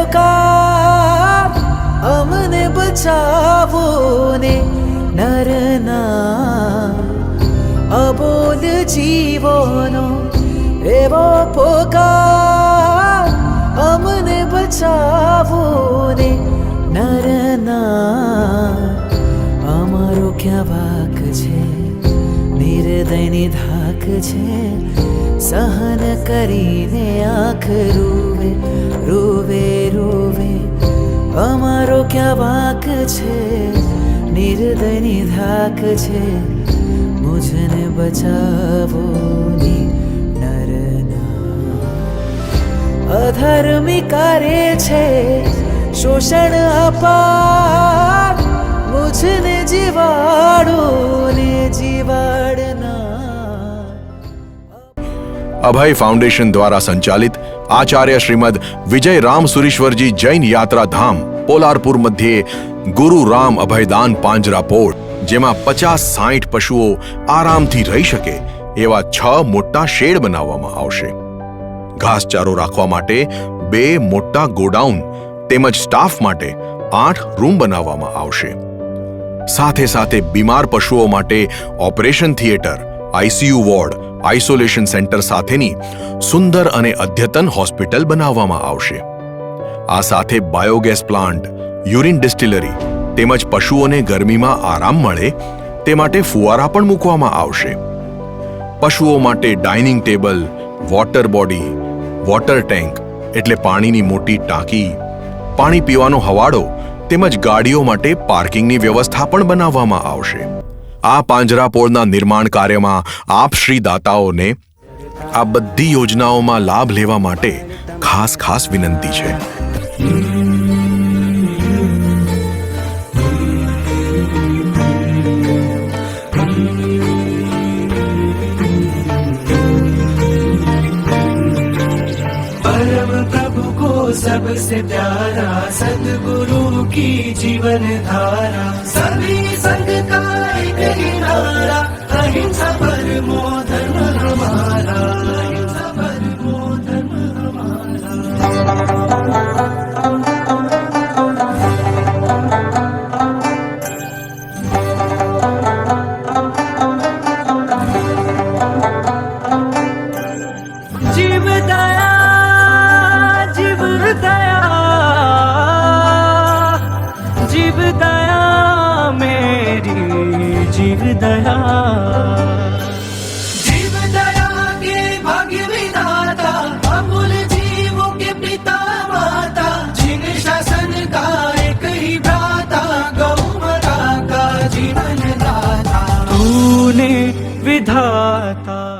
सरकार अमने बचावो ने नरना अबोल जीवनो एवो पोकार अमने बचावो ने नरना আমারও ক্যাবাক ছে নির্দয়নি ধাক ছে सहन करीने आँख रूवे रू વાક્ય વાક છે નિર્દય નિધાક છે મુજને બચાવો ની નરના અધર્મી કરે છે શોષણ અપાર મુજને જીવાડો ને જીવાડ અભય ફાઉન્ડેશન દ્વારા સંચાલિત આચાર્ય શ્રીમદ વિજય રામ સુરીશ્વરજી જૈન યાત્રા ધામ પોલારપુર મધ્યે ગુરુ રામ અભયદાન પાંજરાપોળ જેમાં પચાસ સાઠ પશુઓ આરામથી રહી શકે એવા છ મોટા શેડ બનાવવામાં આવશે. ઘાસચારો રાખવા માટે બે મોટા ગોડાઉન તેમજ સ્ટાફ માટે આઠ રૂમ બનાવવામાં આવશે. સાથે સાથે બીમાર પશુઓ માટે operation theatre, ICU ward isolation centre સાથેની સુંદર અને અદ્યતન હોસ્પિટલ બનાવવામાં આવશે. આ સાથે બાયોગેસ પ્લાન્ટ, યુરિન ડિસ્ટિલરી તેમજ પશુઓને ગરમીમાં આરામ મળે તે માટે ફુવારા પણ મૂકવામાં આવશે. પશુઓ માટે dining table, water body, water tank એટલે પાણીની મોટી ટાંકી, પાણી પીવાનો હવાડો તેમજ ગાડીઓ માટે પાર્કિંગની વ્યવસ્થા પણ બનાવવામાં આવશે. આ પાંજરાપોળના નિર્માણ કાર્યમાં આપ શ્રી દાતાઓને આ બધી યોજનાઓમાં લાભ લેવા માટે ખાસ ખાસ વિનંતી છે. सबसे प्यारा सदगुरु की जीवन धारा सभी संग का एक नारा अहिंसा परमो જીવ દયા જીવ દયા કે ભગવિદાતા અમૂલ જીવો કે પિતા માતા જીન શાસન કા એક હી ભ્રાતા ગૌ માતા વિધાતા.